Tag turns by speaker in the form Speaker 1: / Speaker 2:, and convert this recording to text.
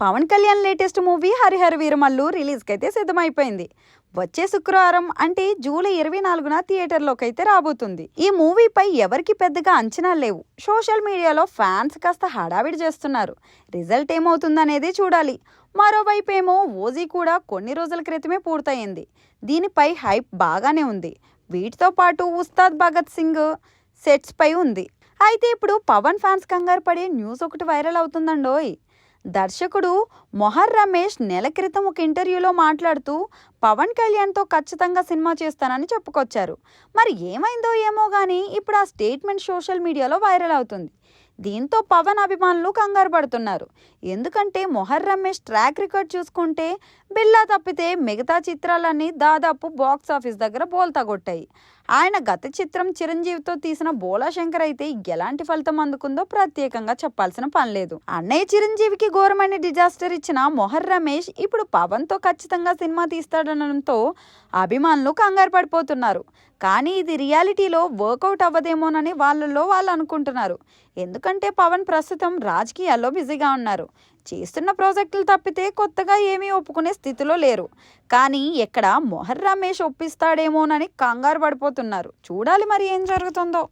Speaker 1: Pawan Kalyan latest movie Harihara Veeramallu రిలీజ్కి అయితే సిద్ధమైపోయింది. వచ్చే శుక్రవారం అంటే జూలై ఇరవై నాలుగున థియేటర్లోకి అయితే రాబోతుంది. ఈ మూవీపై ఎవరికి పెద్దగా అంచనా లేవు. సోషల్ మీడియాలో ఫ్యాన్స్ కాస్త హడావిడి చేస్తున్నారు. రిజల్ట్ ఏమవుతుందనేది చూడాలి. మరోవైపు ఏమో ఓజీ కూడా కొన్ని రోజుల క్రితమే పూర్తయింది. దీనిపై హైప్ బాగానే ఉంది. వీటితో పాటు ఉస్తాద్ భగత్ సింగ్ సెట్స్ పై ఉంది. అయితే ఇప్పుడు పవన్ ఫ్యాన్స్ కంగారు పడే న్యూస్ ఒకటి వైరల్ అవుతుందండోయ్. దర్శకుడు మొహర్ రమేష్ నెల క్రితం ఒక ఇంటర్వ్యూలో మాట్లాడుతూ పవన్ కళ్యాణ్తో ఖచ్చితంగా సినిమా చేస్తానని చెప్పుకొచ్చారు. మరి ఏమైందో ఏమో కానీ ఇప్పుడు ఆ స్టేట్మెంట్ సోషల్ మీడియాలో వైరల్ అవుతుంది. దీంతో పవన్ అభిమానులు కంగారు పడుతున్నారు. ఎందుకంటే మొహర్ రమేష్ ట్రాక్ రికార్డ్ చూసుకుంటే బిల్లా తప్పితే మిగతా చిత్రాలన్నీ దాదాపు బాక్స్ ఆఫీస్ దగ్గర బోల్తా కొట్టాయి. ఆయన గత చిత్రం చిరంజీవితో తీసిన బోలా శంకర్ అయితే ఎలాంటి ఫలితం అందుకుందో ప్రత్యేకంగా చెప్పాల్సిన పని లేదు. అన్నయ్య చిరంజీవికి ఘోరమైన డిజాస్టర్ ఇచ్చిన మొహర్ రమేష్ ఇప్పుడు పవన్తో ఖచ్చితంగా సినిమా తీస్తాడనడంతో అభిమానులు కంగారు పడిపోతున్నారు. కానీ ఇది రియాలిటీలో వర్కౌట్ అవ్వదేమోనని వాళ్ళల్లో వాళ్ళు అనుకుంటున్నారు. ఎందుకంటే పవన్ ప్రస్తుతం రాజకీయాల్లో బిజీగా ఉన్నారు. చేస్తున్న ప్రాజెక్టులు తప్పితే కొత్తగా ఏమీ ఒప్పుకునే స్థితిలో లేరు. కానీ ఎక్కడ మొహర్ రమేష్ ఒప్పిస్తాడేమోనని కంగారు పడిపోతున్నారు. చూడాలి మరి ఏం జరుగుతుందో.